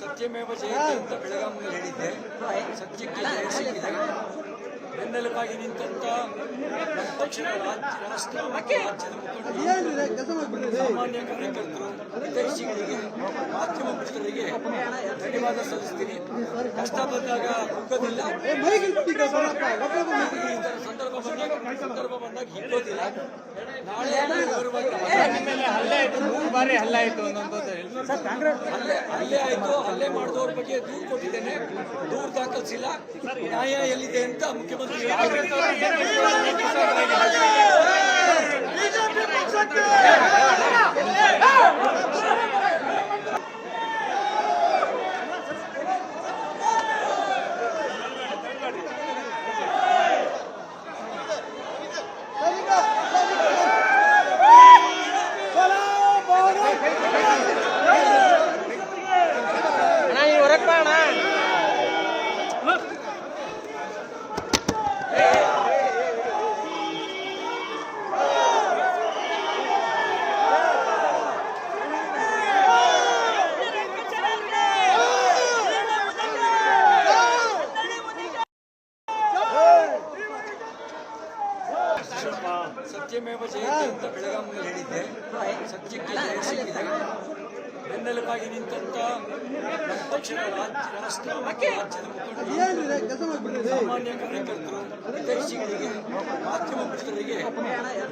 ಸತ್ಯಮೇವ ಜಯತೆ ಅಂತ ಬೆಳಗಾವಿನಲ್ಲಿ ಹೇಳಿದ್ದೆ. ಸತ್ಯಕ್ಕೆ ಜಯ ಸಿಕ್ಕಿದೆ. ಬೆನ್ನೆಲುಬಾಗಿ ನಿಂತಂತ ನಮ್ಮ ಪಕ್ಷದ ರಾಜ್ಯ ರಾಷ್ಟ್ರ ರಾಜ್ಯದ ಮುಖಂಡರು ಸಾಮಾನ್ಯ ಕಾರ್ಯಕರ್ತರು ಹಿತೈಷಿಗಳಿಗೆ ಮಾಧ್ಯಮ ಮಿತ್ರರಿಗೆ ಧನ್ಯವಾದ ಸಲ್ಲಿಸ್ತೀನಿ. ಕಷ್ಟ ಬಂದಾಗ ಥರ ಸಂದರ್ಭ ಬಂದಾಗ ಸಂದರ್ಭ ಬಂದಾಗ ಹಿಗ್ಗೋದಿಲ್ಲ ನಾಳೆ ಹಲ್ಲೆ ಆಯ್ತು. ಮೂರು ಬಾರಿ ಹಲ್ಲೆ ಆಯ್ತು ಕಾಂಗ್ರೆಸ್ ಅಲ್ಲೇ ಅಲ್ಲೇ ಆಯ್ತು ಅಲ್ಲೇ ಮಾಡಿದವ್ರ ಬಗ್ಗೆ ದೂರು ಕೊಟ್ಟಿದ್ದೇನೆ. ದೂರು ದಾಖಲಿಸಿಲ್ಲ. ನ್ಯಾಯ ಎಲ್ಲಿದೆ ಅಂತ ಮುಖ್ಯಮಂತ್ರಿ ಸತ್ಯಮೇವ ಜಯಂತಿ ಅಂತ ಬೆಳಗಾವಿನಲ್ಲಿ ಹೇಳಿದ್ದೆ. ಸತ್ಯಕ್ಕೆ ಜಯ ಸಿಕ್ಕಿದೆ ಬೆನ್ನೆಲುಬಾಗಿ ನಿಂತಂತ ನಮ್ಮ ಪಕ್ಷದ ರಾಜ್ಯ ರಾಷ್ಟ್ರ ರಾಜ್ಯದ ಮುಖಂಡರು ಸಾಮಾನ್ಯ ಕಾರ್ಯಕರ್ತರು ಹಿತೈಷಿಗಳಿಗೆ ಮಾಧ್ಯಮ ಮಿತ್ರರಿಗೆ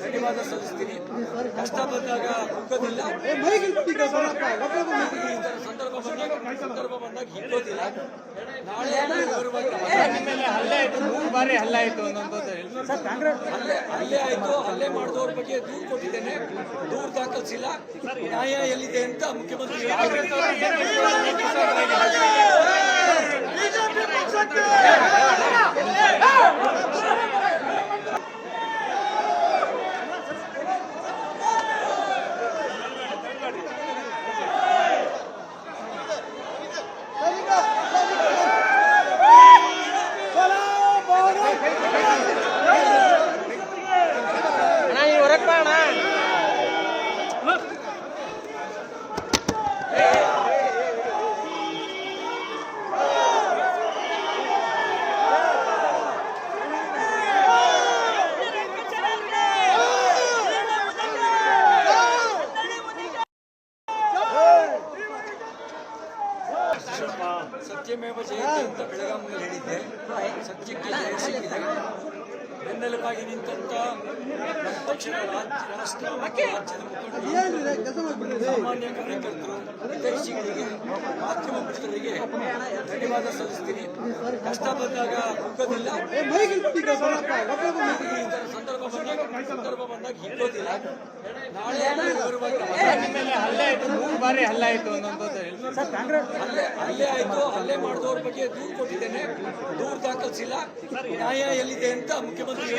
ಧನ್ಯವಾದ ಸಲ್ಲಿಸ್ತೀನಿ. ಕಷ್ಟ ಬಂದಾಗ ಕುಗ್ಗೋದಿಲ್ಲ ಸಂದರ್ಭ ಬಂದಾಗ ಮೂರು ಬಾರಿ ಹಲ್ಲೆ ಆಯ್ತು ಹಲ್ಲೆ ಹಲ್ಲೆ ಆಯ್ತು ಹಲ್ಲೆ ಮಾಡಿದವ್ರ ಬಗ್ಗೆ ದೂರು ಕೊಟ್ಟಿದ್ದೇನೆ. ದೂರು ದಾಖಲಿಸಿಲ್ಲ. ನ್ಯಾಯ ಎಲ್ಲಿದೆ ಅಂತ ಮುಖ್ಯಮಂತ್ರಿ ಅಣ್ಣ ಸತ್ಯಮೇವ ಜಯತೆ ಅಂತ ಬೆಳಗಾವಿನಲ್ಲಿ ಹೇಳಿದ್ದೆ ಸತ್ಯಕ್ಕೆ ಜಯ ಸಿಕ್ಕಿದೆ ಬೆನ್ನೆಲುಬಾಗಿ ನಿಂತಂತ ನಮ್ಮ ಪಕ್ಷದ ರಾಜ್ಯ ರಾಜ್ಯದ ಮುಖಂಡರು ಸಾಮಾನ್ಯ ಕಾರ್ಯಕರ್ತರು ಹಿತೈಷಿಗಳಿಗೆ ಮಾಧ್ಯಮ ಮಿತ್ರರಿಗೆ ಧನ್ಯವಾದ ಸಲ್ಲಿಸ್ತೀನಿ ಕಷ್ಟ ಬಂದಾಗ ಸಂದರ್ಭ ಬಂದಾಗ ಸಂದರ್ಭ ಬಂದಾಗ ಹಿಗ್ಗೋದಿಲ್ಲ ನಾಳೆ ಹಲ್ಲೆ ಆಯ್ತು ಮೂರು ಬಾರಿ ಹಲ್ಲೆ ಆಯ್ತು ಕಾಂಗ್ರೆಸ್ ಅಲ್ಲೇ ಅಲ್ಲೇ ಆಯ್ತು ಅಲ್ಲೇ ಮಾಡಿದವ್ರ ಬಗ್ಗೆ ದೂರು ಕೊಟ್ಟಿದ್ದೇನೆ. ದೂರು ದಾಖಲಿಸಿಲ್ಲ. ನ್ಯಾಯ ಎಲ್ಲಿದೆ ಅಂತ ಮುಖ್ಯಮಂತ್ರಿ